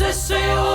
se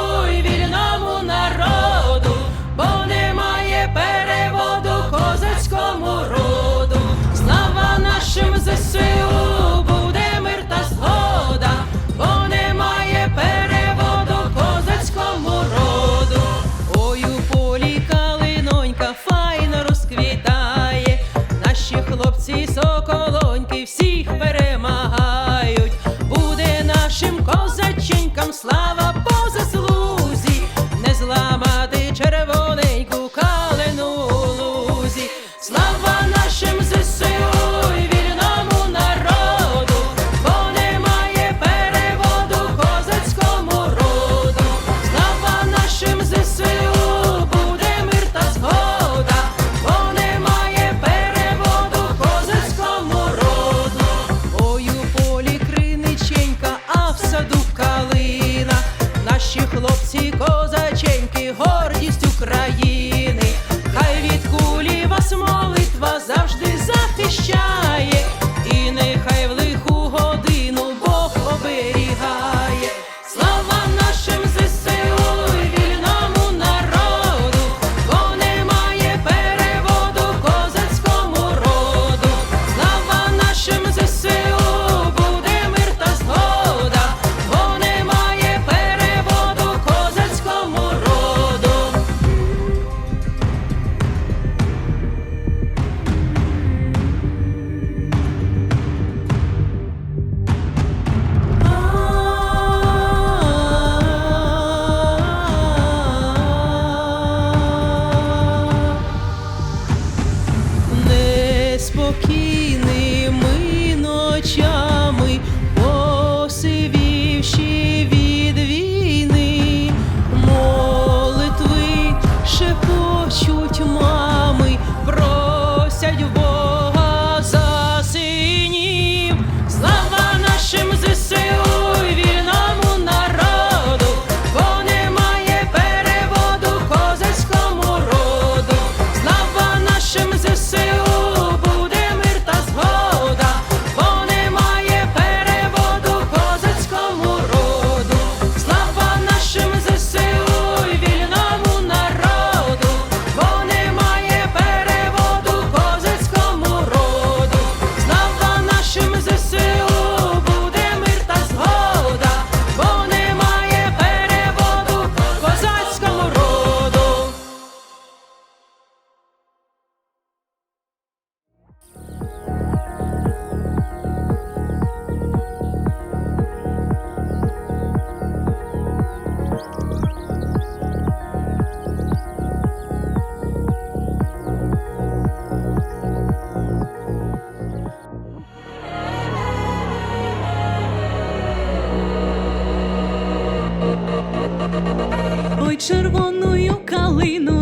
Ой, червоную калину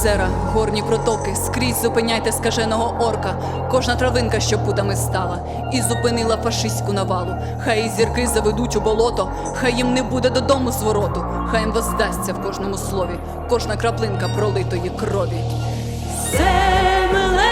озера, горні протоки, скрізь зупиняйте скаженого орка. Кожна травинка, що путами стала, і зупинила фашистську навалу. Хай зірки заведуть у болото, хай їм не буде додому звороту, хай їм воздасться в кожному слові, кожна краплинка пролитої крові. Земле